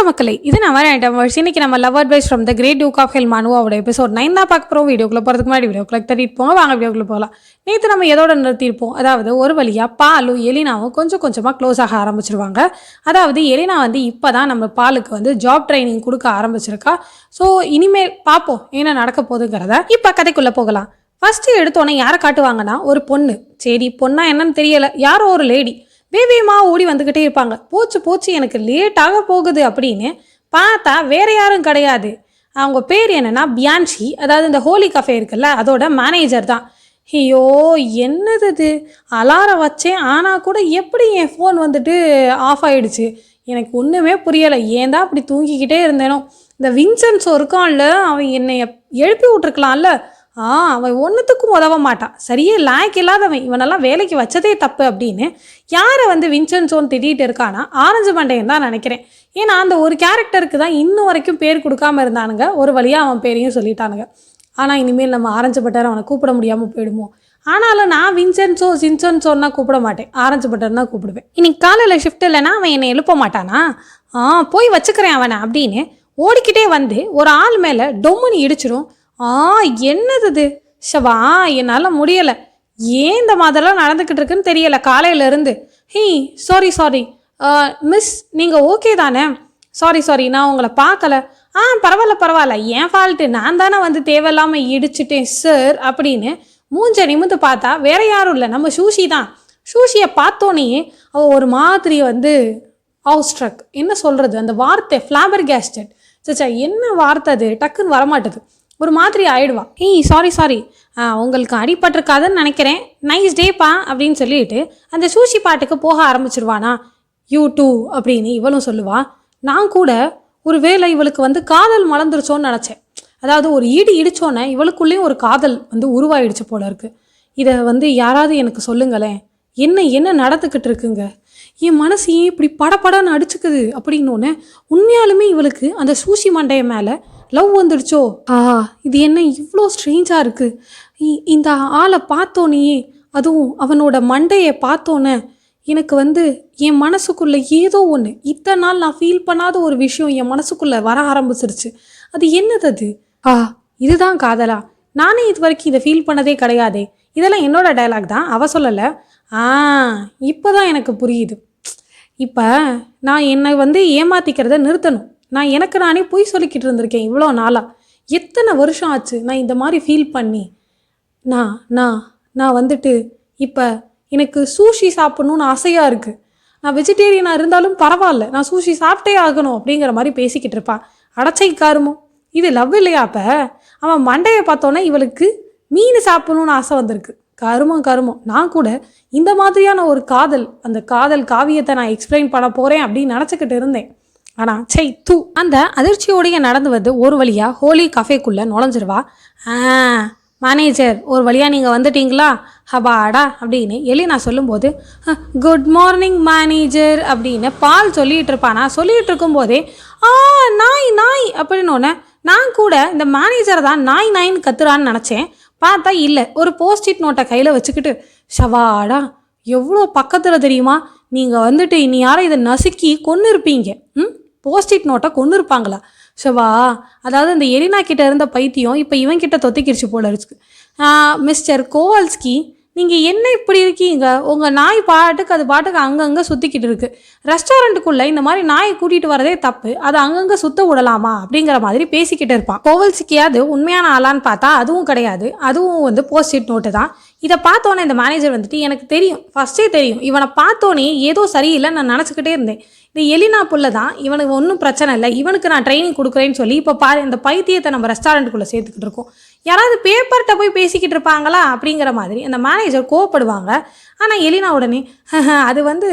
வணக்கம் மக்களே. இது நம்ம ஐட்டம் வர்ஸ் இன்னைக்கு நம்ம love advice from the great duke of hell மானுவோட episode nine தான் பார்க்க போகிறோம் வீடியோக்குள்ளே போகிறதுக்கு முன்னாடி வீடியோக்குள்ளே தட்டிட்டு போங்க. வாங்க வீடியோக்குள்ளே போகலாம். நேற்று நம்ம எதோட நிறுத்தியிருப்போம்? அதாவது ஒரு வழியாக பாலும் எலினாவும் கொஞ்சம் கொஞ்சமாக க்ளோஸ் ஆக ஆரம்பிச்சிருவாங்க. அதாவது எலினா வந்து இப்போ தான் நம்ம பாலுக்கு வந்து ஜாப் ட்ரைனிங் கொடுக்க ஆரம்பிச்சிருக்கா. ஸோ இனிமேல் பார்ப்போம் என்ன நடக்க போகுதுங்கிறத. இப்போ கதைக்குள்ளே போகலாம். ஃபஸ்ட்டு எடுத்தோன்னே யாரை காட்டுவாங்கன்னா ஒரு பொண்ணு. சரி பொண்ணா என்னன்னு தெரியலை. யாரோ ஒரு லேடி வேவியமாக ஓடி வந்துக்கிட்டே இருப்பாங்க. போச்சு போச்சு எனக்கு லேட்டாக போகுது அப்படின்னு பார்த்தா வேற யாரும் கிடையாது. அவங்க பேர் என்னென்னா பியான்ஷி அதாவது இந்த ஹோலி கஃபே இருக்குல்ல அதோட மேனேஜர் தான். ஐயோ என்னது இது? அலாரம் வச்சேன் ஆனால் கூட எப்படி என் ஃபோன் வந்துட்டு ஆஃப் ஆகிடுச்சு எனக்கு ஒன்றுமே புரியலை. ஏன் தான் அப்படி தூங்கிக்கிட்டே இருந்தேனோ? இந்த வின்சென்ஸோ இருக்கான்ல அவன் என்னை எழுப்பி விட்ருக்கலாம்ல ஆ அவன் ஒன்றுத்துக்கும் உதவ மாட்டான் சரியே லாய்க்கு இல்லாதவன் இவனெல்லாம் வேலைக்கு வச்சதே தப்பு அப்படின்னு யாரை வந்து வின்சென்சோன்னு திட்டிகிட்டு இருக்கானா? ஆரஞ்சு மண்டையன் தான் நினைக்கிறேன். ஏன்னா அந்த ஒரு கேரக்டருக்கு தான் இன்னும் வரைக்கும் பேர் கொடுக்காம இருந்தானுங்க. ஒரு வழியாக அவன் பேரையும் சொல்லிட்டானுங்க. ஆனால் இனிமேல் நம்ம ஆரஞ்சு பட்டர் அவனை கூப்பிட முடியாமல் போயிடுமோ? ஆனாலும் நான் வின்சென்சோ சின்சென்சோன்னா கூப்பிட மாட்டேன். ஆரஞ்சு பட்டர் தான் கூப்பிடுவேன். இன்னைக்கு காலையில் ஷிஃப்ட் இல்லைன்னா அவன் என்னை எழுப்ப மாட்டானா? ஆ போய் வச்சுக்கிறேன் அவனை அப்படின்னு ஓடிக்கிட்டே வந்து ஒரு ஆள் மேலே டொம்முன்னு இடிச்சிடும் ஆ என்னது இது ஷவா என்னால் முடியலை. ஏன் இந்த மாதிரிலாம் நடந்துக்கிட்டு இருக்குன்னு தெரியலை காலையிலேருந்து. ஹீ சாரி சாரி மிஸ் நீங்கள் ஓகே தானே? சாரி சாரி நான் உங்களை பார்க்கல. ஆ பரவாயில்ல பரவாயில்ல. என் ஃபால்ட்டு நான் தானே வந்து தேவையில்லாமல் இடிச்சிட்டேன் சார் அப்படின்னு மூஞ்ச நிமிந்து பார்த்தா வேற யாரும் இல்லை. நம்ம சூஷி தான். சூஷியை பார்த்தோன்னே அவள் ஒரு மாதிரி வந்து அவுஸ்ட்ரக் என்ன சொல்கிறது அந்த வார்த்தை ஃப்ளாபர் கேஸ்டட் சச்சா என்ன வார்த்தை அது? டக்குன்னு வரமாட்டேது. ஒரு மாதிரி ஆயிடுவா ஏய் சாரி சாரி உங்களுக்கு அடிபட்டிருக்காதுன்னு நினைக்கிறேன். நைஸ் டேப்பா அப்படின்னு சொல்லிட்டு அந்த சூஷி பாட்டுக்கு போக ஆரம்பிச்சிருவானா. யூ டூ அப்படின்னு இவளும் சொல்லுவா. நான் கூட ஒரு வேளை இவளுக்கு வந்து காதல் மலர்ந்துருச்சோன்னு நினச்சேன். அதாவது ஒரு ஈடு இடிச்சோன்னே இவளுக்குள்ளேயும் ஒரு காதல் வந்து உருவாயிடுச்சு போல இருக்கு. இதை வந்து யாராவது எனக்கு சொல்லுங்களேன். என்ன என்ன நடந்துக்கிட்டு இருக்குங்க? என் மனசு ஏன் இப்படி படப்படன்னு அடிச்சுக்குது? அப்படின்னோடனே உண்மையாலுமே இவளுக்கு அந்த சூசி மண்டையை மேலே லவ் வந்துடுச்சோ? ஆ இது என்ன இவ்வளோ ஸ்ட்ரேஞ்சாக இருக்குது இந்த ஆளை பார்த்தோன்னே அதுவும் அவனோட மண்டையை பார்த்தோன்னே எனக்கு வந்து என் மனசுக்குள்ளே ஏதோ ஒன்று இத்தனை நாள் நான் ஃபீல் பண்ணாத ஒரு விஷயம் என் மனசுக்குள்ளே வர ஆரம்பிச்சிருச்சு. அது என்னது அது? ஆ இதுதான் காதலா. நானே இது வரைக்கும் இதை ஃபீல் பண்ணதே கிடையாதே. இதெல்லாம் என்னோட டயலாக் தான் அவ சொல்லலை. ஆ இப்போ தான் எனக்கு புரியுது. இப்போ நான் என்னை வந்து ஏமாத்திக்கிறத நிறுத்தணும். நான் எனக்கு நானே பொய் சொல்லிக்கிட்டு இருந்திருக்கேன் இவ்வளோ நாளாக எத்தனை வருஷம் ஆச்சு நான் இந்த மாதிரி ஃபீல் பண்ணி? நான் நான் நான் வந்துட்டு இப்போ எனக்கு சூஷி சாப்பிட்ணுன்னு ஆசையாக இருக்குது நான் வெஜிடேரியனாக இருந்தாலும் பரவாயில்ல நான் சூஷி சாப்பிட்டே ஆகணும் அப்படிங்கிற மாதிரி பேசிக்கிட்டு இருப்பான் அடைச்சை காருமோ? இது லவ் இல்லையா அப்போ? அவன் மண்டையை பார்த்தோன்னே இவளுக்கு மீன் சாப்பிடணும்னு ஆசை வந்திருக்கு. கருமம் கருமம் நான் கூட இந்த மாதிரியான ஒரு காதல் அந்த காதல் காவியத்தை நான் எக்ஸ்பிளைன் பண்ண போகிறேன் அப்படின்னு நினச்சிக்கிட்டு இருந்தேன். ஆனால் சை தூ அந்த அதிர்ச்சியோடைய நடந்து வந்து ஒரு வழியாக ஹோலி கஃபேக்குள்ளே நுழைஞ்சிருவா. ஆ மேனேஜர் ஒரு வழியாக நீங்கள் வந்துட்டீங்களா? ஹபாடா அப்படின்னு எலி நான் சொல்லும்போது குட் மார்னிங் மேனேஜர் அப்படின்னு பால் சொல்லிகிட்டு இருப்பானா? சொல்லிகிட்டு இருக்கும்போதே ஆ நாய் நாய் அப்படின்னு நான் கூட இந்த மேனேஜரை தான் நாய் நாயின்னு கத்துறான்னு நினச்சேன். பார்த்தா இல்லை ஒரு போஸ்டிட் நோட்டை கையில் வச்சுக்கிட்டு ஷவாடா எவ்வளோ பக்கத்தில் தெரியுமா? நீங்கள் வந்துட்டு இனி யாரும் இதை நசுக்கி கொன்று இருப்பீங்க ம்? போஸ்டிட் நோட்டை கொண்டு இருப்பாங்களா ஷவா அதாவது இந்த எரினா கிட்ட இருந்த பைத்தியம் இப்போ இவன் கிட்ட தொத்திக்கிடுச்சு போல இருக்கு. மிஸ்டர் கோவால்ஸ்கி நீங்கள் என்ன இப்படி இருக்கீங்க? உங்கள் நாய் பாட்டுக்கு அது பாட்டுக்கு அங்கங்கே சுற்றிக்கிட்டு இருக்கு. ரெஸ்டாரண்ட்டுக்குள்ளே இந்த மாதிரி நாயை கூட்டிகிட்டு வரதே தப்பு. அதை அங்கங்கே சுத்த விடலாமா? அப்படிங்கிற மாதிரி பேசிக்கிட்டு இருப்பான். கோவல்ஸ்கியாவது உண்மையான ஆளான்னு பார்த்தா அதுவும் கிடையாது. அதுவும் வந்து போஸ்டிட் நோட்டு தான். இதை பார்த்தோன்னே இந்த மேனேஜர் வந்துட்டு எனக்கு தெரியும் ஃபஸ்ட்டே தெரியும். இவனை பார்த்தோன்னே ஏதோ சரியில்லை நான் நினச்சிக்கிட்டே இருந்தேன். இந்த எலினா புள்ள தான் இவனுக்கு ஒன்றும் பிரச்சனை இல்லை. இவனுக்கு நான் ட்ரைனிங் கொடுக்குறேன்னு சொல்லி இப்போ பாரு இந்த பைத்தியத்தை நம்ம ரெஸ்டாரண்ட்டுக்குள்ளே சேர்த்துக்கிட்டு இருக்கோம். யாராவது பேப்பர்கிட்ட போய் பேசிக்கிட்டு இருப்பாங்களா? அப்படிங்கிற மாதிரி அந்த மேனேஜர் கோவப்படுவாங்க. ஆனால் எலினா உடனே அது வந்து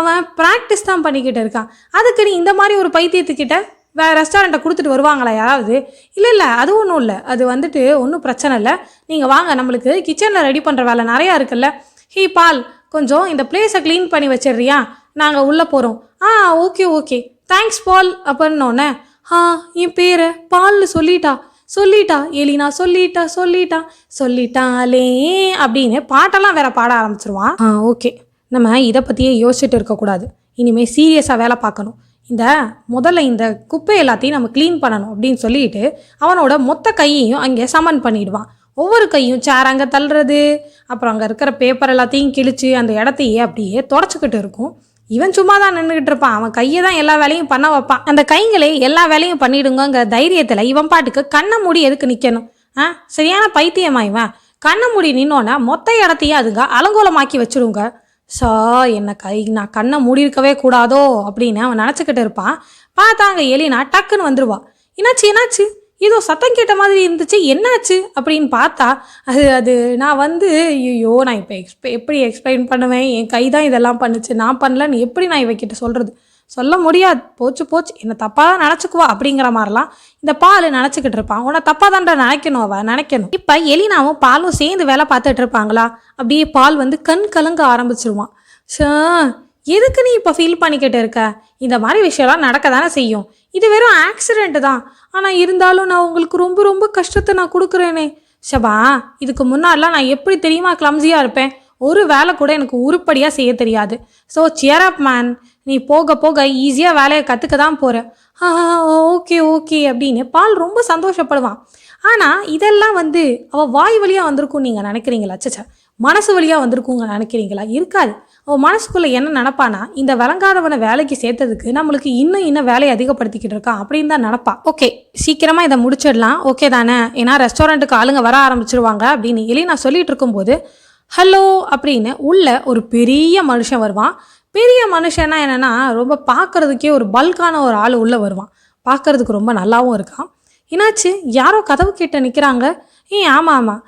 அவன் ப்ராக்டிஸ் தான் பண்ணிக்கிட்டு இருக்கான். அதுக்கு நீ இந்த மாதிரி ஒரு பைத்தியத்துக்கிட்ட வேறு ரெஸ்டாரண்ட்டை கொடுத்துட்டு வருவாங்களா யாராவது? இல்லை இல்லை அது ஒன்றும் இல்லை. அது வந்துட்டு ஒன்றும் பிரச்சனை இல்லை. நீங்கள் வாங்க நம்மளுக்கு கிச்சனில் ரெடி பண்ணுற வேலை நிறையா இருக்குல்ல. ஹீ பால் கொஞ்சம் இந்த பிளேஸை க்ளீன் பண்ணி வச்சிடுறியா? நாங்கள் உள்ளே போகிறோம் ஆ ஓகே ஓகே தேங்க்ஸ் பால் அப்படின்னோடனே ஆ என் பேரை பால்னு சொல்லிட்டா. சொல்லிட்டா எலினா சொல்லிட்டா சொல்லிட்டா. சொல்லிட்டாலே அப்படின்னு பாட்டெல்லாம் வேற பாட ஆரம்பிச்சிருவான். ஆ ஓகே நம்ம இதை பற்றியே யோசிச்சுட்டு இருக்கக்கூடாது. இனிமேல் சீரியஸாக வேலை பார்க்கணும். இந்த முதல்ல இந்த குப்பை எல்லாத்தையும் நம்ம க்ளீன் பண்ணணும் அப்படின்னு சொல்லிட்டு அவனோட மொத்த கையையும் அங்கே சமன் பண்ணிடுவான். ஒவ்வொரு கையும் சேர் அங்கே தள்ளுறது அப்புறம் அங்கே இருக்கிற பேப்பர் எல்லாத்தையும் கிழிச்சு அந்த இடத்தையே அப்படியே தொடச்சிக்கிட்டு இருக்கும். இவன் சும்மா தான் நின்றுக்கிட்டு இருப்பான். அவன் கையை தான் எல்லா வேலையும் பண்ண வைப்பான். அந்த கைங்களே எல்லா வேலையும் பண்ணிடுங்கிற தைரியத்தில் இவன் பாட்டுக்கு கண்ணை மூடி எதுக்கு நிற்கணும் ஆ சரியான பைத்தியமா இவன்? கண்ணை மூடி நின்னோன்னா மொத்த இடத்தையும் அதுங்க அலங்கோலமாக்கி வச்சிருங்க. ஸோ என்னை கை நான் கண்ணை மூடி இருக்கவே கூடாதோ அப்படின்னு அவன் நினச்சிக்கிட்டு இருப்பான். பார்த்தாங்க எலினா டக்குன்னு வந்துடுவா என்னாச்சு என்னாச்சு? ஏதோ சத்தம் கேட்ட மாதிரி இருந்துச்சு. என்னாச்சு? அப்படின்னு பார்த்தா அது அது நான் வந்து ஐயோ நான் இப்போ எக்ஸ்ப எப்படி எக்ஸ்பிளைன் பண்ணுவேன்? என் கை தான் இதெல்லாம் பண்ணுச்சு. நான் பண்ணலன்னு எப்படி நான் இவக்கிட்ட சொல்கிறது சொல்ல முடியாது. போச்சு போச்சு. என்னை தப்பாக தான் நினச்சிக்குவா அப்படிங்கிற மாதிரிலாம் இந்த பால் நினச்சிக்கிட்டு இருப்பான் உன்னை தப்பாக தான்டா நினைக்கணும் அவ நினைக்கணும். இப்போ எலினாவும் பாலும் சேர்ந்து வேலை பார்த்துட்டு இருப்பாங்களா? அப்படியே பால் வந்து கண் கலங்க ஆரம்பிச்சிருவான். சே எதுக்கு நீ இப்போ ஃபீல் பண்ணிக்கிட்டு இருக்க? இந்த மாதிரி விஷயம்லாம் நடக்க தானே செய்யும். இது வெறும் ஆக்சிடென்ட் தான். ஆனால் இருந்தாலும் நான் உங்களுக்கு ரொம்ப ரொம்ப கஷ்டத்தை நான் கொடுக்குறேனே. ஷபா இதுக்கு முன்னாடிலாம் நான் எப்படி தெரியுமா கிளம்ஸியாக இருப்பேன். ஒரு வேலை கூட எனக்கு உருப்படியாக செய்ய தெரியாது. ஸோ சியர் அப் மேன் நீ போக போக ஈஸியாக வேலையை கற்றுக்க தான் போகிற ஆ ஓகே ஓகே அப்படின்னு பால் ரொம்ப சந்தோஷப்படுவான். ஆனால் இதெல்லாம் வந்து அவள் வாய் வழியாக வந்திருக்கும் நீங்கள் நினைக்கிறீங்களா? அச்சச்சா. மனசு வழியாக வந்திருக்குங்க நினைக்கிறீங்களா? இருக்காது. அவள் மனசுக்குள்ளே என்ன நினப்பானா இந்த விளங்காதவனை வேலைக்கு சேர்த்ததுக்கு நம்மளுக்கு இன்னும் இன்னும் வேலையை அதிகப்படுத்திக்கிட்டு இருக்கான் அப்படின்னு தான் நினப்பா. ஓகே சீக்கிரமாக இதை முடிச்சிடலாம். ஓகே தானே? ஏன்னா ரெஸ்டாரண்ட்டுக்கு ஆளுங்க வர ஆரம்பிச்சிருவாங்க அப்படின்னு எலி நான் சொல்லிட்டு இருக்கும்போது ஹலோ அப்படின்னு உள்ள ஒரு பெரிய மனுஷன் வருவான். பெரிய மனுஷன்னா என்னென்னா ரொம்ப பார்க்கறதுக்கே ஒரு பல்கான ஒரு ஆள் உள்ளே வருவான். பார்க்கறதுக்கு ரொம்ப நல்லாவும் இருக்கான். என்னாச்சு? யாரோ கதவு கிட்ட நிற்கிறாங்க ஏ ஆமாம் ஆமாம்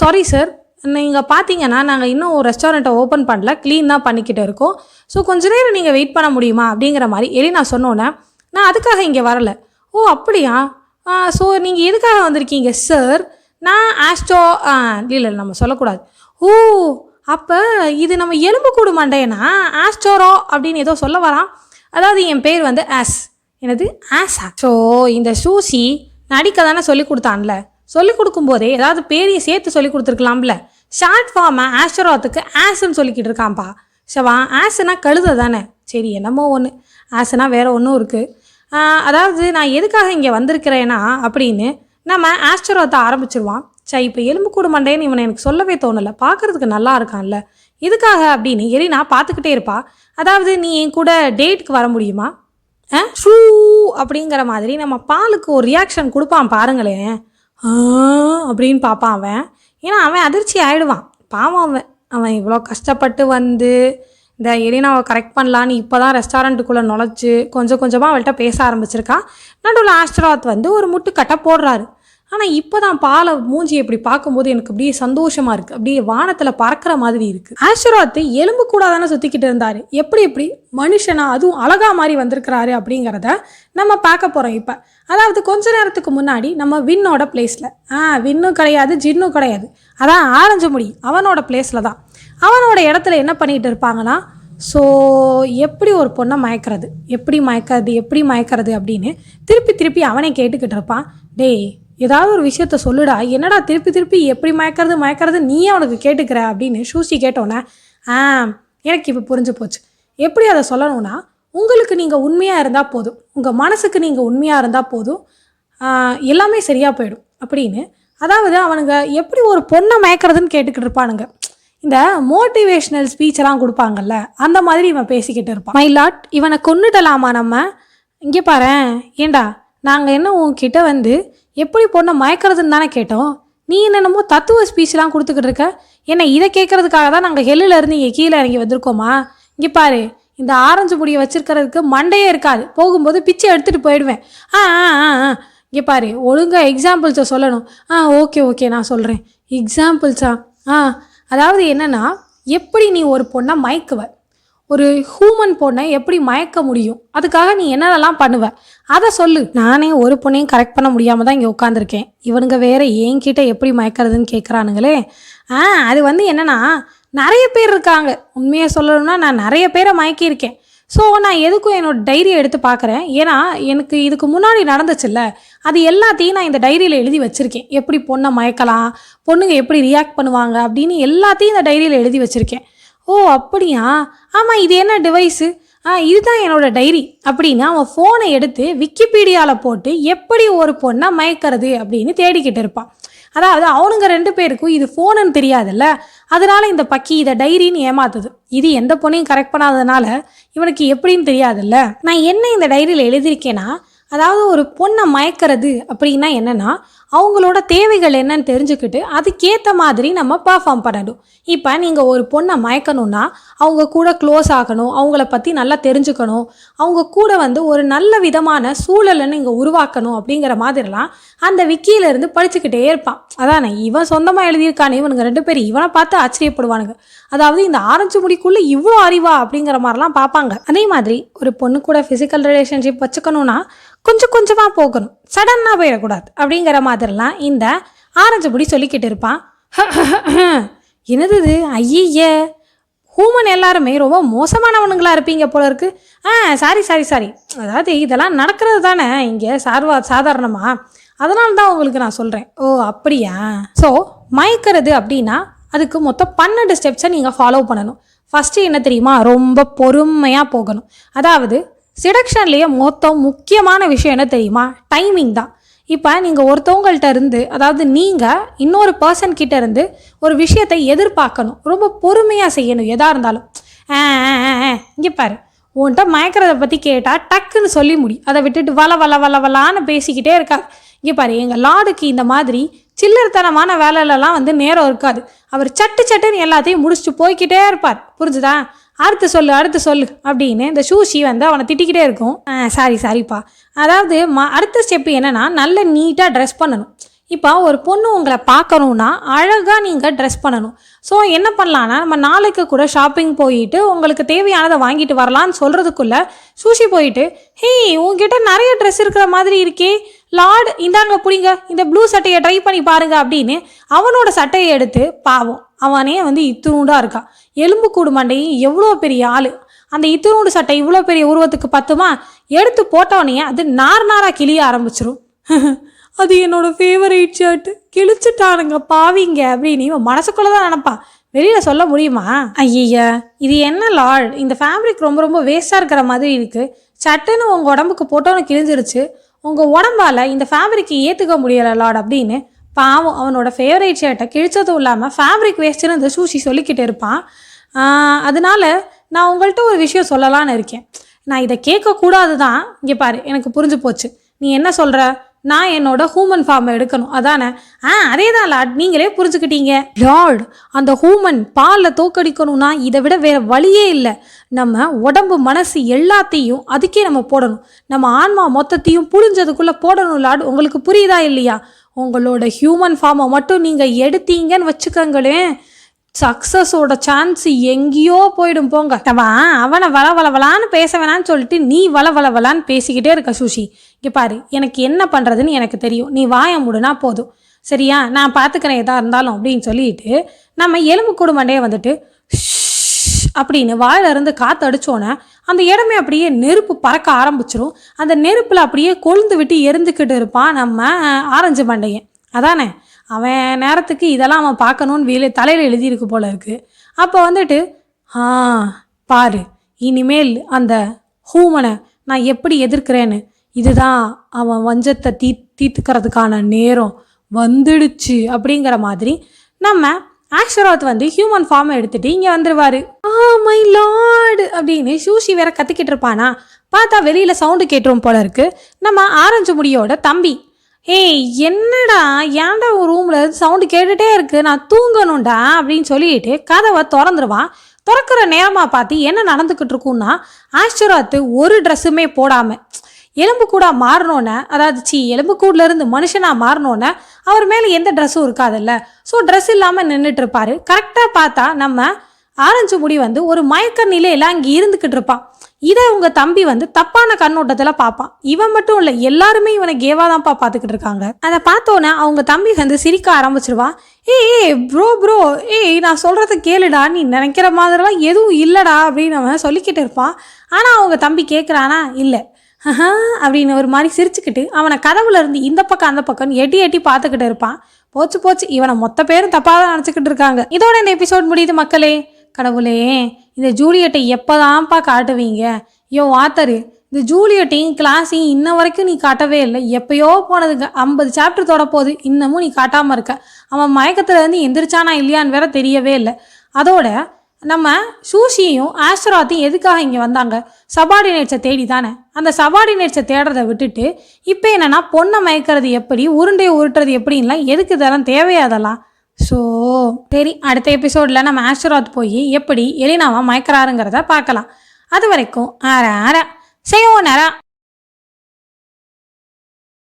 சாரி சார் நீங்கள் பார்த்தீங்கன்னா நாங்கள் இன்னும் ரெஸ்டாரண்ட்டை ஓப்பன் பண்ணல. க்ளீன் தான் பண்ணிக்கிட்டு இருக்கோம். ஸோ கொஞ்ச நேரம் நீங்கள் வெயிட் பண்ண முடியுமா? அப்படிங்கிற மாதிரி எலி நான் சொன்னோன்னே நான் அதுக்காக இங்கே வரல. ஓ அப்படியா? ஸோ நீங்கள் எதுக்காக வந்திருக்கீங்க சார் நான் ஆஸ்ட்ரோ இல்லை நம்ம சொல்லக்கூடாது. ஓ அப்போ இது நம்ம எலும்புக்கூடு மண்டையனா? ஆஸ்டோரோ அப்படின்னு ஏதோ சொல்ல வரான். அதாவது என் பேர் வந்து ஆஸ். எனது ஆஸா ஸோ இந்த சூசி நடிக்க தானே சொல்லி கொடுத்தான்ல. சொல்லி கொடுக்கும்போதே ஏதாவது பேரையும் சேர்த்து சொல்லி கொடுத்துருக்கலாம்ல. ஷார்ட் ஃபார்மை ஆஸ்டரோத்துக்கு ஆஸ்ன்னு சொல்லிக்கிட்டு இருக்கான்ப்பா ஷவா ஆஸ்னா கழுத தானே சரி என்னமோ ஒன்று ஆஸ்னா வேற ஒன்றும் இருக்குது அதாவது நான் எதுக்காக இங்கே வந்திருக்கிறேன்னா அப்படின்னு நம்ம ஆஸ்டரோத்தை ஆரம்பிச்சிருவான். சை இப்போ எலும்புக்கூடு மண்டையன்னு இவனை எனக்கு சொல்லவே தோணலை. பார்க்கறதுக்கு நல்லா இருக்கான்ல. எதுக்காக அப்படின்னு எரினா பார்த்துக்கிட்டே இருப்பா. அதாவது நீ என் கூட டேட்டுக்கு வர முடியுமா? ஆ? ஷூ! அப்படிங்கிற மாதிரி நம்ம பாலுக்கு ஒரு ரியாக்ஷன் கொடுப்பான் பாருங்களேன். ஆ அப்படின்னு பார்ப்பான் அவன். ஏன்னா அவன் அதிர்ச்சி ஆயிடுவான். பாவம் அவன். அவன் இவ்வளோ கஷ்டப்பட்டு வந்து இந்த எரினாவை கரெக்ட் பண்ணலான்னு இப்போ தான் ரெஸ்டாரண்ட்டுக்குள்ளே நுழைச்சி கொஞ்சம் கொஞ்சமாக அவள்கிட்ட பேச ஆரம்பிச்சிருக்கான் நடுவில் ஆஸ்ட்ராத் வந்து ஒரு முட்டுக்கட்டை போடுறாரு. ஆனால் இப்போ தான் பாலை மூஞ்சி இப்படி பார்க்கும்போது எனக்கு அப்படியே சந்தோஷமாக இருக்குது அப்படியே வானத்தில் பறக்கிற மாதிரி இருக்குது ஆசீர்வாத் எலும்பு கூட தானே சுற்றிக்கிட்டு இருந்தார். எப்படி எப்படி? மனுஷனா அதுவும் அழகா மாதிரி வந்திருக்கிறாரு அப்படிங்கிறத நம்ம பார்க்க போகிறோம் இப்போ. அதாவது கொஞ்ச நேரத்துக்கு முன்னாடி நம்ம வின்னோட பிளேஸில் ஆ வின்னும் கிடையாது ஜின்னும் கிடையாது. அதான் ஆரஞ்சு முடி அவனோட பிளேஸில் தான். அவனோட இடத்துல என்ன பண்ணிகிட்டு இருப்பாங்கன்னா ஸோ எப்படி ஒரு பொண்ணை மயக்கிறது? எப்படி மயக்கிறது? எப்படி மயக்கிறது? அப்படின்னு திருப்பி திருப்பி அவனே கேட்டுக்கிட்டு இருப்பான். டேய் ஏதாவது ஒரு விஷயத்த சொல்லுடா என்னடா திருப்பி திருப்பி எப்படி மயக்கிறது மயக்கிறது நீயே அவனுக்கு கேட்டுக்கிற அப்படின்னு சூசி கேட்டோன்னே ஆ எனக்கு இப்போ புரிஞ்சு போச்சு. எப்படி அதை சொல்லணும்னா உங்களுக்கு நீங்கள் உண்மையாக இருந்தால் போதும். உங்கள் மனசுக்கு நீங்கள் உண்மையாக இருந்தால் போதும். எல்லாமே சரியாக போயிடும் அப்படின்னு. அதாவது அவனுங்க எப்படி ஒரு பொண்ணை மயக்கிறதுன்னு கேட்டுக்கிட்டு இருப்பானுங்க. இந்த மோட்டிவேஷ்னல் ஸ்பீச்செல்லாம் கொடுப்பாங்கல்ல அந்த மாதிரி இவன் பேசிக்கிட்டு இருப்பான். மை லாட் இவனை கொன்னுடலாமா நம்ம? இங்கே பாரு ஏண்டா நாங்கள் என்ன உன்கிட்ட வந்து எப்படி பொண்ணை மயக்கிறதுன்னு தானே கேட்டோம். நீ என்னென்னமோ தத்துவ ஸ்பீச்லாம் கொடுத்துக்கிட்டு இருக்க. என்ன இதை கேட்கறதுக்காக தான் நாங்கள் ஹெல்லில் இருந்து இங்கே கீழே இறங்கி வந்திருக்கோமா? இங்கே பாரு இந்த ஆரஞ்சு முடியை வச்சுருக்கிறதுக்கு மண்டையே இருக்காது. போகும்போது பிச்சை எடுத்துகிட்டு போயிடுவேன். ஆ ஆ ஆ ஆ. இங்கே பாரு ஒழுங்காக எக்ஸாம்பிள்ஸை சொல்லணும். ஆ ஓகே ஓகே நான் சொல்கிறேன் எக்ஸாம்பிள்ஸா ஆ அதாவது என்னென்னா எப்படி நீ ஒரு பொண்ணை மயக்குவ? ஒரு ஹூமன் பொண்ணை எப்படி மயக்க முடியும்? அதுக்காக நீ என்னென்னலாம் பண்ணுவ? அதை சொல்லு. நானே ஒரு பொண்ணையும் கரெக்ட் பண்ண முடியாமல் தான் இங்கே உட்காந்துருக்கேன் இவனுங்க வேற என்கிட்ட எப்படி மயக்கிறதுன்னு கேட்குறானுங்களே ஆ அது வந்து என்னன்னா நிறைய பேர் இருக்காங்க. உண்மையை சொல்லணும்னா நான் நிறைய பேரை மயக்கியிருக்கேன். ஸோ நான் எதுக்கும் என்னோட டைரியை எடுத்து பார்க்குறேன். ஏன்னா எனக்கு இதுக்கு முன்னாடி நடந்துச்சுல்ல அது எல்லாத்தையும் நான் இந்த டைரியில் எழுதி வச்சுருக்கேன். எப்படி பொண்ணை மயக்கலாம் பொண்ணுங்க எப்படி ரியாக்ட் பண்ணுவாங்க அப்படின்னு எல்லாத்தையும் இந்த டைரியில் எழுதி வச்சுருக்கேன். ஓ அப்படியா? ஆமாம் இது என்ன டிவைஸு ஆ இதுதான் என்னோட டைரி அப்படின்னு அவன் ஃபோனை எடுத்து விக்கிபீடியாவில் போட்டு எப்படி ஒரு பொண்ணை மயக்கிறது அப்படின்னு தேடிக்கிட்டு இருப்பான். அதாவது அவனுங்க ரெண்டு பேருக்கும் இது ஃபோனுன்னு தெரியாதுல்ல? அதனால இந்த பக்கி இதை டைரின்னு ஏமாத்துது. இது எந்த பொண்ணையும் கரெக்ட் பண்ணாததுனால இவனுக்கு எப்படின்னு தெரியாதுல்ல? நான் என்ன இந்த டைரியில் எழுதியிருக்கேன்னா அதாவது ஒரு பொண்ணை மயக்கிறது அப்படின்னா என்னென்னா அவங்களோட தேவைகள் என்னன்னு தெரிஞ்சுக்கிட்டு அதுக்கேற்ற மாதிரி நம்ம பர்ஃபார்ம் பண்ணணும். இப்போ நீங்கள் ஒரு பொண்ணை மயக்கணும்னா அவங்க கூட க்ளோஸ் ஆகணும் அவங்கள பற்றி நல்லா தெரிஞ்சுக்கணும் அவங்க கூட வந்து ஒரு நல்ல விதமான சூழலை நீங்கள் உருவாக்கணும் அப்படிங்கிற மாதிரிலாம் அந்த விக்கியிலேருந்து படிச்சுக்கிட்டே இருப்பான். அதானே இவன் சொந்தமாக எழுதியிருக்கானே இவனுங்க ரெண்டு பேரும் இவனை பார்த்து ஆச்சரியப்படுவானுங்க. அதாவது இந்த ஆரஞ்சு முடிக்குள்ளே இவ்வளோ அறிவா அப்படிங்கிற மாதிரிலாம் பார்ப்பாங்க. அதே மாதிரி ஒரு பொண்ணு கூட ஃபிசிக்கல் ரிலேஷன்ஷிப் வச்சுக்கணும்னா கொஞ்சம் கொஞ்சமாக போகணும். சடனாக போயிடக்கூடாது அப்படிங்கிற மாதிரிலாம் இந்த ஆரஞ்சு முடி சொல்லிக்கிட்டு இருப்பான் என்னது ஐய ஹூமன் எல்லாருமே ரொம்ப மோசமானவனுங்களா இருப்பீங்க போல இருக்கு. ஆ சாரி சாரி சாரி அதாவது இதெல்லாம் நடக்கிறது தானே இங்கே சார்வா சாதாரணமாக அதனால தான் உங்களுக்கு நான் சொல்கிறேன் ஓ அப்படியா? ஸோ மயக்கிறது அப்படின்னா அதுக்கு மொத்தம் பன்னெண்டு ஸ்டெப்ஸை நீங்கள் ஃபாலோ பண்ணணும். ஃபஸ்ட்டு என்ன தெரியுமா? ரொம்ப பொறுமையாக போகணும். அதாவது சிடக்ஷன்லேயே மொத்தம் முக்கியமான விஷயம் என்ன தெரியுமா? டைமிங் தான். இப்போ நீங்கள் ஒருத்தவங்கள்ட்ட இருந்து அதாவது நீங்கள் இன்னொரு பர்சன் கிட்ட இருந்து ஒரு விஷயத்தை எதிர்பார்க்கணும். ரொம்ப பொறுமையாக செய்யணும் எதாக இருந்தாலும். இங்கே பாரு. உன்கிட்ட மயக்கிறத பற்றி கேட்டால் டக்குன்னு சொல்லி முடி. அதை விட்டுட்டு வள வள வள வளான்னு பேசிக்கிட்டே இருக்காது இங்கே பாரு எங்கள் லாடுக்கு இந்த மாதிரி சில்லறத்தனமான வேலையிலலாம் வந்து நேரம் இருக்காது. அவர் சட்டு சட்டுன்னு எல்லாத்தையும் முடிச்சுட்டு போய்க்கிட்டே இருப்பார். புரிஞ்சுதா? அடுத்து சொல்லு அடுத்து சொல்லு அப்படின்னு இந்த சூஷி வந்து அவனை திட்டிக்கிட்டே இருக்கும். சாரி சாரிப்பா அதாவது ம அடுத்த ஸ்டெப்பு என்னென்னா நல்ல நீட்டாக ட்ரெஸ் பண்ணணும். இப்போ ஒரு பொண்ணு உங்களை பார்க்கணுன்னா அழகாக நீங்கள் ட்ரெஸ் பண்ணணும். ஸோ என்ன பண்ணலான்னா நம்ம நாளைக்கு கூட ஷாப்பிங் போயிட்டு உங்களுக்கு தேவையானதை வாங்கிட்டு வரலான்னு சொல்கிறதுக்குள்ள சூஷி போயிட்டு ஹே உங்ககிட்ட நிறைய ட்ரெஸ் இருக்கிற மாதிரி இருக்கே. லார்டு இந்தாங்க பிடிங்க. இந்த ப்ளூ சட்டையை ட்ரை பண்ணி பாருங்க அப்படின்னு அவனோட சட்டையை எடுத்து பாவம் அவனே வந்து இத்துருண்டாக இருக்கான் எலும்பு கூடு மண்டையும் எவ்வளோ பெரிய ஆள். அந்த இத்துருண்டு சட்டை இவ்வளோ பெரிய உருவத்துக்கு பத்துமா? எடுத்து போட்டவனே அது நார் நாராக கிளிய ஆரம்பிச்சிரும். அது என்னோட ஃபேவரேட் ஷர்ட் கிழிச்சிட்டானுங்க பாவிங்க அப்படின்னு இவன் மனசுக்குள்ள தான் நினப்பான். வெளியில் சொல்ல முடியுமா? ஐயா இது என்ன லால்? இந்த ஃபேப்ரிக் ரொம்ப ரொம்ப வேஸ்ட்டாக இருக்கிற மாதிரி இருக்குது சட்டுன்னு உங்கள் உடம்புக்கு போட்டோன்னு கிழிஞ்சிருச்சு. உங்கள் உடம்பால் இந்த ஃபேப்ரிக்கை ஏற்றுக்க முடியலை லார்ட் அப்படின்னு பாவம் அவனோட ஃபேவரேட் ஷர்ட்டை கிழிச்சதும் இல்லாமல் ஃபேப்ரிக் வேஸ்ட்டுன்னு இந்த சூஷி சொல்லிக்கிட்டு இருப்பான். அதனால நான் உங்கள்கிட்ட ஒரு விஷயம் சொல்லலான்னு இருக்கேன். நான் இதை கேட்கக்கூடாது தான் இங்கே பாரு எனக்கு புரிஞ்சு போச்சு. நீ என்ன சொல்கிற நான் என்னோட ஹூமன் ஃபார்மை எடுக்கணும். அதானே? ஆ அதே தான் லார்ட். நீங்களே புரிஞ்சுக்கிட்டீங்க. லார்ட் அந்த ஹூமன் பாலில் தோக்கடிக்கணும்னா இதை விட வேற வழியே இல்லை. நம்ம உடம்பு மனசு எல்லாத்தையும் அதுக்கே நம்ம போடணும். நம்ம ஆன்மா மொத்தத்தையும் புழிஞ்சதுக்குள்ளே போடணும் லார்ட். உங்களுக்கு புரியுதா இல்லையா? உங்களோட ஹியூமன் ஃபார்மை மட்டும் நீங்கள் எடுத்தீங்கன்னு வச்சுக்கோங்களேன். சக்ஸஸோட சான்ஸ் எங்கேயோ போயிடும் போங்க. அவன் அவனை வள வளவலான்னு பேச வேணான்னு சொல்லிட்டு நீ வள வளவலான்னு பேசிக்கிட்டே இருக்க சுஷி. இங்கே பாரு எனக்கு என்ன பண்ணுறதுன்னு எனக்கு தெரியும். நீ வாய முடுனா போதும். சரியா? நான் பார்த்துக்கிறேன் எதா இருந்தாலும் அப்படின்னு சொல்லிட்டு நம்ம எலும்பு குடும்பண்டே மண்டையை வந்துட்டு "ஷ்ஷ்" அப்படின்னு வாயிலிருந்து காற்று அடித்தோன்னே அந்த இடமே அப்படியே நெருப்பு பறக்க ஆரம்பிச்சிரும். அந்த நெருப்பில் அப்படியே கொழுந்து விட்டு எரிஞ்சுக்கிட்டு இருப்பான் நம்ம ஆரஞ்சு மண்டையன். அதானே? அவன் நேரத்துக்கு இதெல்லாம் அவன் பார்க்கணுன்னு வீல தலையில் எழுதியிருக்கு போல இருக்குது அப்போ வந்துட்டு ஆ பாரு இனிமேல் அந்த ஹூமனை நான் எப்படி எதிர்க்கிறேன்னு இதுதான் அவன் வஞ்சத்தை தீ தீர்த்துக்கிறதுக்கான நேரம். வந்துடுச்சு. அப்படிங்கிற மாதிரி நம்ம ஆக்ஷராத் வந்து ஹியூமன் ஃபார்மை எடுத்துட்டு இங்கே வந்துடுவார் ஆ மை லார்டு அப்படின்னு சூஷி வேற கத்திக்கிட்டு இருப்பானா? பார்த்தா வெளியில் சவுண்டு கேட்டுரும் போல இருக்குது நம்ம ஆரஞ்சு முடியோட தம்பி ஏய் என்னடா ஏன்டா ஒரு ரூமில் சவுண்டு கேட்டுகிட்டே இருக்குது நான் தூங்கணும்டா அப்படின்னு சொல்லிட்டு கதவை திறந்துருவான் திறக்கிற நேரமாக பார்த்து என்ன நடந்துக்கிட்டு இருக்கும்னா ஆஷ்டராத்து ஒரு ட்ரெஸ்ஸுமே போடாமல் எலும்புக்கூடா மாறினோன்னே அதாவது சி எலும்பு இருந்து மனுஷனாக மாறினோன்னே அவர் மேலே எந்த ட்ரெஸ்ஸும் இருக்காதுல்ல. ஸோ ட்ரெஸ் இல்லாமல் நின்றுட்டு இருப்பாரு. கரெக்டாக பார்த்தா நம்ம ஆரஞ்சு முடி வந்து ஒரு மயக்க நிலையில் அங்கே இருந்துக்கிட்டு இருப்பான். இதை உங்கள் தம்பி வந்து தப்பான கண்ணோட்டத்தில் பார்ப்பான் இவன் மட்டும் இல்லை எல்லாருமே இவனை கேவாக தான்ப்பா பார்த்துக்கிட்டு இருக்காங்க. அதை பார்த்தோன்னே அவங்க தம்பி வந்து சிரிக்க ஆரம்பிச்சிருவான் ஏய் ஏய் ப்ரோ ப்ரோ ஏய் நான் சொல்கிறத கேளுடா. நீ நினைக்கிற மாதிரிலாம் எதுவும் இல்லைடா. அப்படின்னு அவன் சொல்லிக்கிட்டு இருப்பான் ஆனால் அவங்க தம்பி கேட்குறானா இல்லை. அப்படின்னு ஒரு மாதிரி சிரிச்சுக்கிட்டு அவனை கதவுல இருந்து இந்த பக்கம் அந்த பக்கம் எட்டி எட்டி பார்த்துக்கிட்டு இருப்பான். போச்சு போச்சு. இவனை மொத்த பேரும் தப்பாக தான் நினச்சிக்கிட்டு இருக்காங்க. இதோட இந்த எபிசோட் முடியுது மக்களே. கடவுளே இந்த ஜூலியட்டை எப்போதான்ப்பா காட்டுவீங்க? யோ ஆத்தரு இந்த ஜூலியட்டையும் கிளாஸையும் இன்ன வரைக்கும் நீ காட்டவே இல்லை. எப்பயோ போனதுங்க ஐம்பது சாப்டர் தொட போகுது இன்னமும் நீ காட்டாமல் இருக்க. அவன் மயக்கத்துலேருந்து எந்திரிச்சானா இல்லையான்னு வேற தெரியவே இல்லை. அதோட நம்ம சூசியையும் ஆஸ்ட்ராத்தையும் எதுக்காக இங்கே வந்தாங்க? சபார்டினேட்ஸை தேடி தானே அந்த சபார்டினேட்ஸை தேடுறதை விட்டுட்டு இப்போ என்னென்னா பொண்ணை மயக்கிறது எப்படி உருண்டையை உருட்டுறது எப்படின்லாம் எதுக்கு இதெல்லாம் தேவையாதெல்லாம் ஸோ சரி அடுத்த எபிசோடில் நம்ம ஆஸ்ட்ராத் போய் எப்படி எலினாவை மயக்கிறாருங்கிறத பார்க்கலாம். அது வரைக்கும் ஆற ஆற செய்யவும் நேரம்